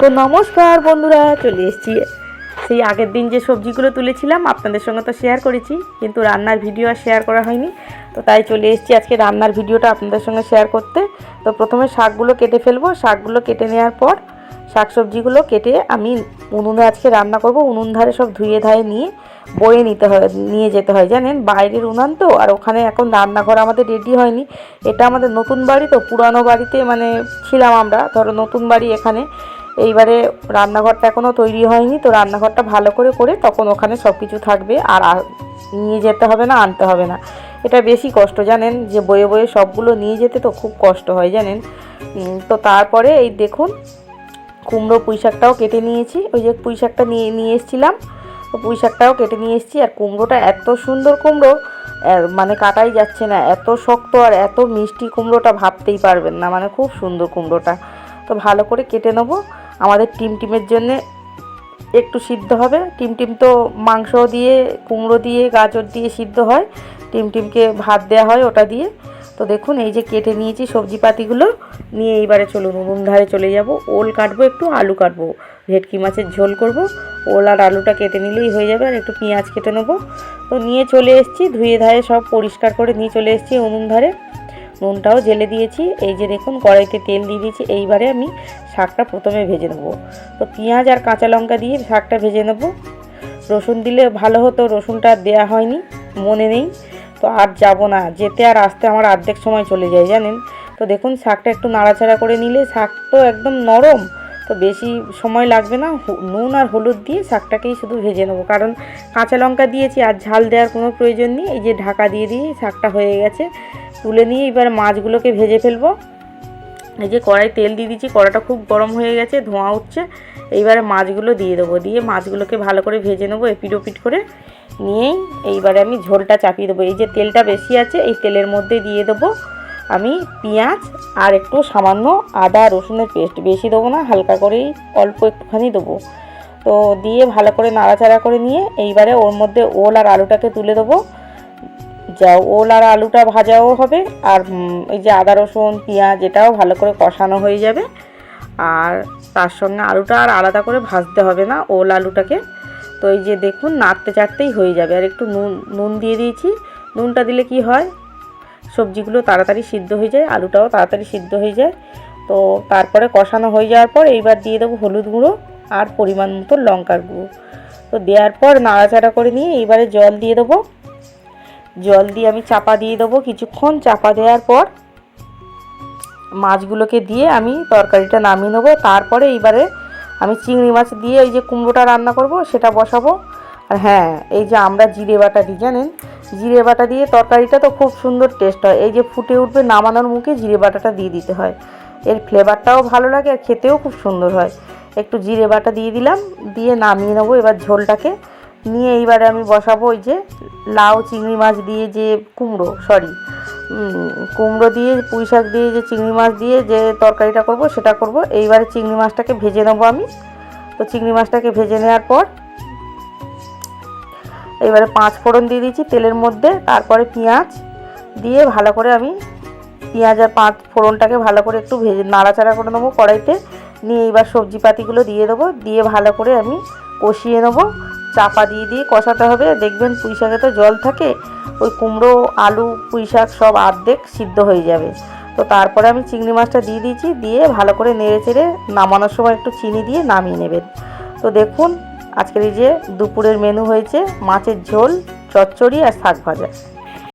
তো নমস্কার বন্ধুরা, চলে এসেছি। সেই আগের দিন যে সবজিগুলো তুলেছিলাম, আপনাদের সঙ্গে তো শেয়ার করেছি, কিন্তু রান্নার ভিডিও আর শেয়ার করা হয়নি। তো তাই চলে এসেছি আজকে রান্নার ভিডিওটা আপনাদের সঙ্গে শেয়ার করতে। তো প্রথমে শাকগুলো কেটে ফেলব। শাকগুলো কেটে নেওয়ার পর শাক সবজিগুলো কেটে আমি উনুনে আজকে রান্না করব। উনুন ধারে সব ধুয়ে ধায়ে নিয়ে বয়ে নিতে হয়, নিয়ে যেতে হয়, জানেন? বাইরের উনান তো, আর ওখানে এখন রান্নাঘর আমাদের রেডি হয়নি। এটা আমাদের নতুন বাড়ি তো, পুরানো বাড়িতে মানে ছিলাম আমরা। ধরো নতুন বাড়ি এখানে। এইবারে রান্নাঘরটা এখনও তৈরি হয়নি, তো রান্নাঘরটা ভালো করে করে তখন ওখানে সব কিছু থাকবে আর নিয়ে যেতে হবে না, আনতে হবে না। এটা বেশি কষ্ট, জানেন? যে বয়ে বয়ে সবগুলো নিয়ে যেতে তো খুব কষ্ট হয়, জানেন? তো তারপরে এই দেখুন, কুমড়ো পুঁই শাকটাও কেটে নিয়েছি। ওই যে পুঁই শাকটা নিয়ে নিয়ে এসেছিলাম, তো পুঁই শাকটাও কেটে নিয়ে এসেছি। আর কুমড়োটা এত সুন্দর কুমড়ো মানে কাটাই যাচ্ছে না, এত শক্ত আর এত মিষ্টি কুমড়োটা ভাবতেই পারবেন না মানে খুব সুন্দর কুমড়োটা। তো ভালো করে কেটে নেব। আমাদের টিম টিমের জন্যে একটু সিদ্ধ হবে। টিম টিম তো মাংস দিয়ে, কুমড়ো দিয়ে, গাজর দিয়ে সিদ্ধ হয়। টিম টিমকে ভাত দেওয়া হয় ওটা দিয়ে। তো দেখুন, এই যে কেটে নিয়েছি সবজি পাতিগুলো নিয়ে এইবারে চলুন, উনুন ধারে চলে যাব। ওল কাটবো, একটু আলু কাটবো। ভেটকি মাছের ঝোল করব। ওল আর আলুটা কেটে নিলেই হয়ে যাবে আর একটু পেঁয়াজ কেটে নেব। তো নিয়ে চলে এসেছি, ধুয়ে ধায়ে সব পরিষ্কার করে নিয়ে চলে এসেছি উনুন ধারে। নুনটাও জেলে দিয়েছি। এই যে দেখুন, কড়াইতে তেল দিয়ে দিয়েছি। এইবারে আমি শাকটা প্রথমে ভেজে নেব। তো পেঁয়াজ আর কাঁচা লঙ্কা দিয়ে শাকটা ভেজে নেব। রসুন দিলে ভালো হতো, রসুনটা দেওয়া হয়নি, মনে নেই। তো আর যাব না, যেতে আর আসতে আমার অর্ধেক সময় চলে যায়, জানেন? তো দেখুন, শাকটা একটু নাড়াচাড়া করে নিলে শাক তো একদম নরম। তো বেশি সময় লাগবে না নুন আর হলুদ দিয়ে শাকটাকেই শুধু ভেজে নেব। কারণ কাঁচা লঙ্কা দিয়েছি আর ঝাল দেওয়ার কোনো প্রয়োজন নেই। এই যে ঢাকা দিয়ে দিয়ে শাকটা হয়ে গেছে। তুলে নিয়ে এবার মাছগুলোকে ভেজে ফেলব। এই যে কড়াই তেল দিয়ে দিচ্ছি, কড়াটা খুব গরম হয়ে গেছে, ধোঁয়া উঠছে। এইবারে মাছগুলো দিয়ে দেবো, দিয়ে মাছগুলোকে ভালো করে ভেজে নেব এপিট ওপিট করে। নিয়েই এইবারে আমি ঝোলটা চাপিয়ে দেবো। এই যে তেলটা বেশি আছে, এই তেলের মধ্যে দিয়ে দেবো আমি পেঁয়াজ আর একটু সামান্য আদা, রসুনের পেস্ট। বেশি দেবো না, হালকা করেই অল্প একটুখানি দেবো। তো দিয়ে ভালো করে নাড়াচাড়া করে নিয়ে এইবারে ওর মধ্যে ওল আর আলুটাকে তুলে দেবো। যা ওল আর আলুটা ভাজাও হবে, আর এই যে আদা, রসুন, পেঁয়াজ, এটাও ভালো করে কষানো হয়ে যাবে। আর তার সঙ্গে আলুটা আর আলাদা করে ভাজতে হবে না, ওল আলুটাকে। তো এই যে দেখুন, নাড়তে চাড়তেই হয়ে যাবে। আর একটু নুন নুন দিয়ে দিয়েছি। নুনটা দিলে কি হয়? সবজিগুলো তাড়াতাড়ি সিদ্ধ হয়ে যায়, আলুটাও তাড়াতাড়ি সিদ্ধ হয়ে যায়। তো তারপরে কষানো হয়ে যাওয়ার পর এইবার দিয়ে দেবো হলুদ গুঁড়ো আর পরিমাণ মতো লঙ্কার গুঁড়ো। তো দেওয়ার পর নাড়াচাড়া করে নিয়ে এইবারে জল দিয়ে দেবো। জল দিয়ে আমি চাপা দিয়ে দেবো। কিছুক্ষণ চাপা দেওয়ার পর মাছগুলোকে দিয়ে আমি তরকারিটা নামিয়ে নেব। তারপরে এইবারে আমি চিংড়ি মাছ দিয়ে এই যে কুমড়োটা রান্না করব, সেটা বসাবো। আর হ্যাঁ এই যে আমরা জিরে বাটা দিই, জানেন? জিরে বাটা দিয়ে তরকারিটা তো খুব সুন্দর টেস্ট হয়। এই যে ফুটে উঠবে নামানোর মুখে জিরে বাটাটা দিয়ে দিতে হয়। এর ফ্লেভারটাও ভালো লাগে আর খেতেও খুব সুন্দর হয়। একটু জিরে বাটা দিয়ে দিলাম, দিয়ে নামিয়ে নেব। এবার ঝোলটাকে নিয়ে এইবারে আমি বসাবো ওই যে লাউ, চিংড়ি মাছ দিয়ে যে কুমড়ো সরি কুমড়ো দিয়ে, পুঁই শাক দিয়ে যে চিংড়ি মাছ দিয়ে যে তরকারিটা করব সেটা করব। এইবারে চিংড়ি মাছটাকে ভেজে নেব আমি। তো চিংড়ি মাছটাকে ভেজে নেওয়ার পর এবারে পাঁচ ফোড়ন দিয়ে দিয়েছি তেলের মধ্যে, তারপরে পেঁয়াজ দিয়ে ভালো করে আমি পেঁয়াজ আর পাঁচ ফোড়নটাকে ভালো করে একটু ভেজে নাড়াচাড়া করে নেব কড়াইতে। নিয়ে এইবার সবজি পাতিগুলো দিয়ে দেবো, দিয়ে ভালো করে আমি কষিয়ে নেব। চাপা দিয়ে দিয়ে কষাতে হবে। দেখবেন পুঁই শাকে তো জল থাকে, ওই কুমড়ো, আলু, পুঁই শাক সব আর্ধেক সিদ্ধ হয়ে যাবে। তো তারপরে আমি চিংড়ি মাছটা দিয়ে দিয়েছি, দিয়ে ভালো করে নেড়ে চেড়ে নামানোর সময় একটু চিনি দিয়ে নামিয়ে নেবেন। তো দেখুন, আজকের এই যে দুপুরের মেনু হয়েছে, মাছের ঝোল, চচ্চড়ি আর শাক ভাজা।